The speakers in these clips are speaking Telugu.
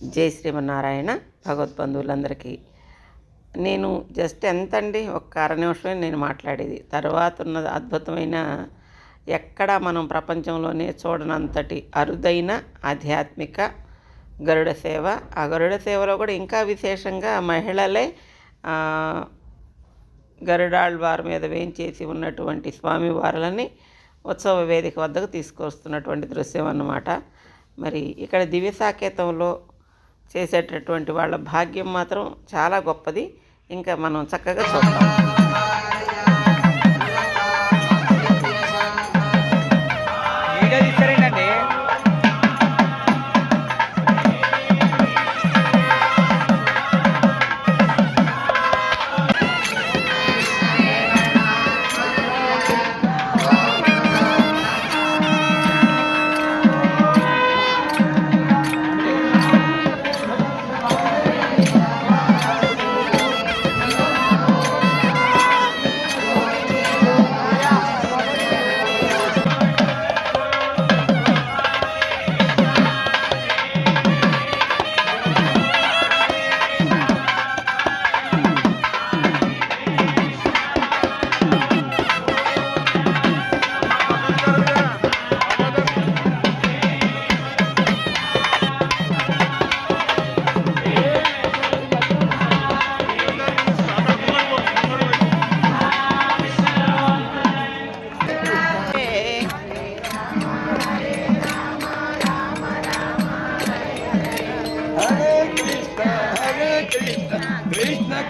జై శ్రీమన్నారాయణ భగవద్బంధువులందరికీ. నేను జస్ట్ ఎంత అండి ఒక అర నిమిషమే నేను మాట్లాడేది. తర్వాత ఉన్న అద్భుతమైన ఎక్కడ మనం ప్రపంచంలోనే చూడనంతటి అరుదైన ఆధ్యాత్మిక గరుడ సేవ. ఆ గరుడ సేవలో కూడా ఇంకా విశేషంగా మహిళలే గరుడాళ్ళ గరుడాళ్వారి మీద వేయించేసి ఉన్నటువంటి స్వామివారులని ఉత్సవ వేదిక వద్దకు తీసుకొస్తున్నటువంటి దృశ్యం అన్నమాట. మరి ఇక్కడ దివ్య సాకేతంలో చేసేటటువంటి వాళ్ళ భాగ్యం మాత్రం చాలా గొప్పది. ఇంకా మనం చక్కగా చూద్దాం.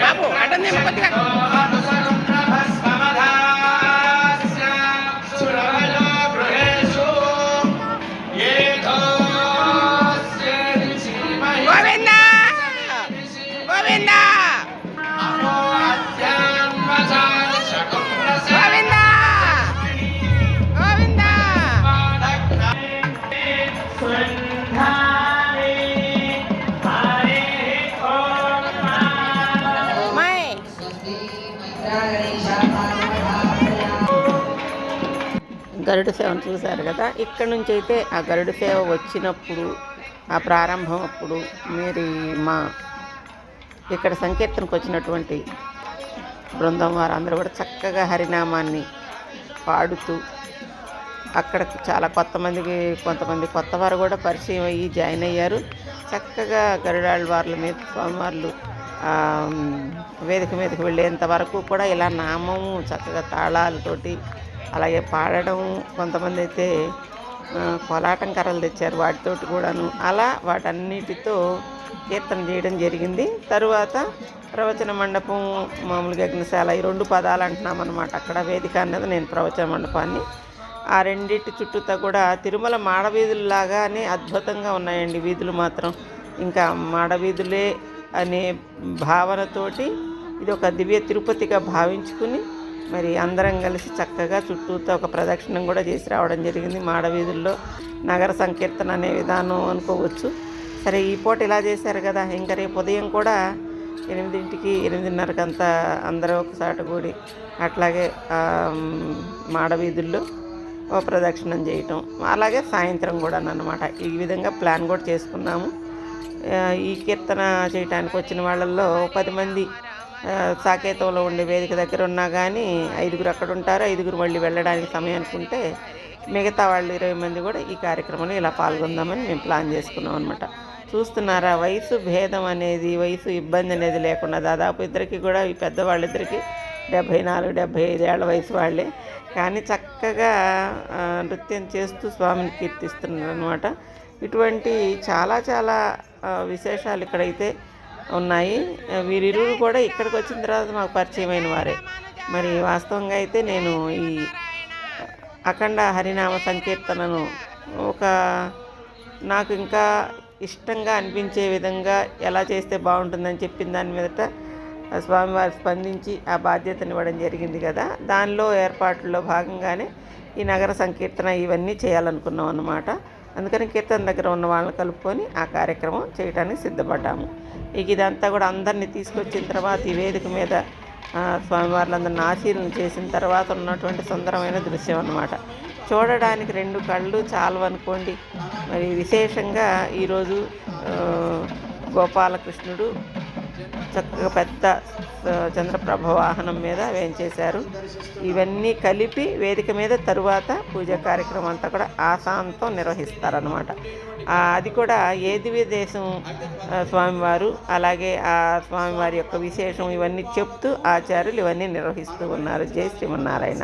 బాబు అటెండ్ తిమ్మ కొద్దిగా? గరుడ సేవను చూశారు కదా ఇక్కడ నుంచి అయితే ఆ గరుడ సేవ వచ్చినప్పుడు ఆ ప్రారంభం అప్పుడు మీరు మా ఇక్కడ సంకీర్తనకు వచ్చినటువంటి బృందం వారు అందరూ కూడా చక్కగా హరినామాన్ని పాడుతూ అక్కడ చాలా కొత్త మందికి కొంతమంది కొత్త వారు కూడా పరిచయం అయ్యి జాయిన్ అయ్యారు. చక్కగా గరుడాళ్ళ వార్ల మీద స్వామివార్లు వేదిక మీదకి వెళ్ళేంత వరకు కూడా ఇలా నామము చక్కగా తాళాలతోటి అలాగే పాడడం కొంతమంది అయితే కోలాటం కర్రలు తెచ్చారు వాటితోటి కూడాను. అలా వాటన్నిటితో కీర్తన చేయడం జరిగింది. తరువాత ప్రవచన మండపం మామూలుగా యజ్ఞశాల ఈ రెండు పదాలు అంటున్నాం అనమాట అక్కడ వేదిక అన్నది నేను ప్రవచన మండపాన్ని. ఆ రెండింటి చుట్టూతా కూడా తిరుమల మాడవీధుల్లాగానే అద్భుతంగా ఉన్నాయండి వీధులు మాత్రం. ఇంకా మాడవీధులే అనే భావనతోటి ఇది ఒక దివ్య తిరుపతిగా భావించుకుని మరి అందరం కలిసి చక్కగా చుట్టూతో ఒక ప్రదక్షిణం కూడా చేసి రావడం జరిగింది మాడవీధుల్లో. నగర సంకీర్తన అనే విధానం అనుకోవచ్చు. సరే ఈ పూట ఇలా చేశారు కదా. ఇంకా రేపు ఉదయం కూడా ఎనిమిదింటికి ఎనిమిదిన్నరకు అంతా అందరూ ఒకసారి కూడి అట్లాగే మాడవీధుల్లో ఓ ప్రదక్షిణం చేయటం. అలాగే సాయంత్రం కూడా అన్నమాట. ఈ విధంగా ప్లాన్ కూడా చేసుకున్నాము. ఈ కీర్తన చేయటానికి వచ్చిన వాళ్ళల్లో పది మంది సాకేతంలో ఉండే వేదిక దగ్గర ఉన్నా కానీ ఐదుగురు అక్కడ ఉంటారు. ఐదుగురు మళ్ళీ వెళ్ళడానికి సమయం అనుకుంటే మిగతా వాళ్ళు ఇరవై మంది కూడా ఈ కార్యక్రమంలో ఇలా పాల్గొందామని మేము ప్లాన్ చేసుకున్నాం అనమాట చూస్తున్నారా? వయసు భేదం అనేది వయసు ఇబ్బంది అనేది లేకుండా దాదాపు ఇద్దరికి కూడా ఈ పెద్దవాళ్ళిద్దరికి డెబ్భై నాలుగు డెబ్భై ఐదేళ్ళ వయసు వాళ్ళే. కానీ చక్కగా నృత్యం చేస్తూ స్వామిని కీర్తిస్తున్నారు అనమాట ఇటువంటి చాలా చాలా విశేషాలు ఇక్కడైతే ఉన్నాయి. వీరిరువురు కూడా ఇక్కడికి వచ్చిన తర్వాత మాకు పరిచయమైన వారే. మరి వాస్తవంగా అయితే నేను ఈ అఖండ హరినామ సంకీర్తనను ఒక నాకు ఇంకా ఇష్టంగా అనిపించే విధంగా ఎలా చేస్తే బాగుంటుందని చెప్పిన దాని మీదట స్వామివారు స్పందించి ఆ బాధ్యతనివ్వడం జరిగింది కదా. దానిలో ఏర్పాట్లలో భాగంగానే ఈ నగర సంకీర్తన ఇవన్నీ చేయాలనుకున్నాం అన్నమాట. అందుకని కీర్తన దగ్గర ఉన్న వాళ్ళని కలుపుకొని ఆ కార్యక్రమం చేయడానికి సిద్ధపడ్డాము. ఇక ఇదంతా కూడా అందరినీ తీసుకొచ్చిన తర్వాత ఈ వేదిక మీద స్వామివార్లందరిని ఆశీర్వం చేసిన తర్వాత ఉన్నటువంటి సుందరమైన దృశ్యం అన్నమాట. చూడడానికి రెండు కళ్ళు చాలు అనుకోండి. మరి విశేషంగా ఈరోజు గోపాలకృష్ణుడు చక్కగా పెద్ద చంద్రప్రభ వాహనం మీద వేయించేశారు ఇవన్నీ కలిపి వేదిక మీద తరువాత పూజ కార్యక్రమం అంతా కూడా ఆసాంతో నిర్వహిస్తారనమాట అది కూడా ఏదివి దేశం స్వామివారు అలాగే ఆ స్వామివారి యొక్క విశేషం ఇవన్నీ చెప్తూ ఆచార్యులు ఇవన్నీ నిర్వహిస్తూ ఉన్నారు. జై శ్రీమన్నారాయణ.